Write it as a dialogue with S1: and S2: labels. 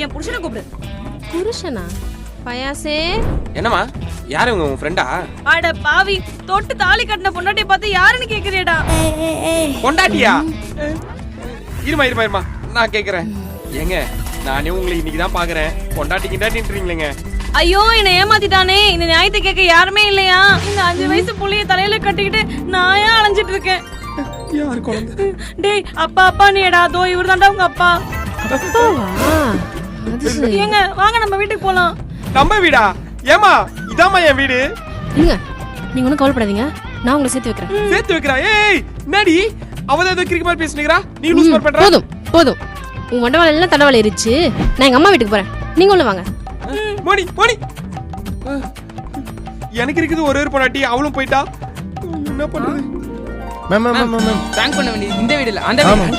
S1: என் புருஷனை கூப்பிடு.
S2: புருஷனா? பயாசே.
S3: என்னம்மா? யாரு இவங்க? உங்க ஃப்ரெண்டா
S1: அட பாவி தொட்டு தாலி கட்டின பொண்டாட்டிய பார்த்து யாருன்னு கேக்குறியடா
S3: கொண்டாட்டியா இருமா இருமா இருமா. நான் கேக்குறேன். ஏங்க நானே உங்களை இன்னைக்கு தான் பாக்குறேன். கொண்டாட்டி கிண்டாட்டின்றீங்களேங்க
S1: ஐயோ என்னை ஏமாத்திட்டானே. இந்த நியாயத்தை கேட்க யாருமே இல்லையா? இந்த அஞ்சு வயசு புள்ளைய தலையில கட்டிக்கிட்டு நான் ஏன் அலைஞ்சிட்டு இருக்கேன்?
S3: யாரு குழந்தை?
S1: டேய் அப்பா அப்பா நீடா தோ இவர் தான்டா உங்க அப்பா.
S2: அப்பாவா?
S1: ஏங்க வாங்க நம்ம வீட்டுக்கு போலாம்.
S3: நம்ம வீடா? ஏமா இதாம்மா என் வீடு?
S2: இருங்க நீங்க ஒன்றும் கவலைப்படாதீங்க. நான் உங்களை சேர்த்து வைக்கிறேன்.
S3: சேர்த்து வைக்கிறா? ஏய் என்னடி? அவ ஏதோ கிரிக்கெட் மாதிரி பேசுனீங்களா நீ லூஸ் மாதிரி பண்ற?
S2: போதும் போதும். உன் வண்டவாளம் எல்லாம் தண்டவாளம் ஏறிச்சு நான் எங்க அம்மா வீட்டுக்கு போறேன். நீங்க உள்ள வாங்க.
S3: மோனி மோனி. எனக்கு இருக்குது ஒரே ஒரு பொண்டாட்டி. அவளும் போயிட்டா. என்ன பண்றது?
S4: Ma'am ma'am ma'am ma'am
S5: prank பண்ண வேண்டியது இந்த வீடு இல்ல அந்த. வீடு.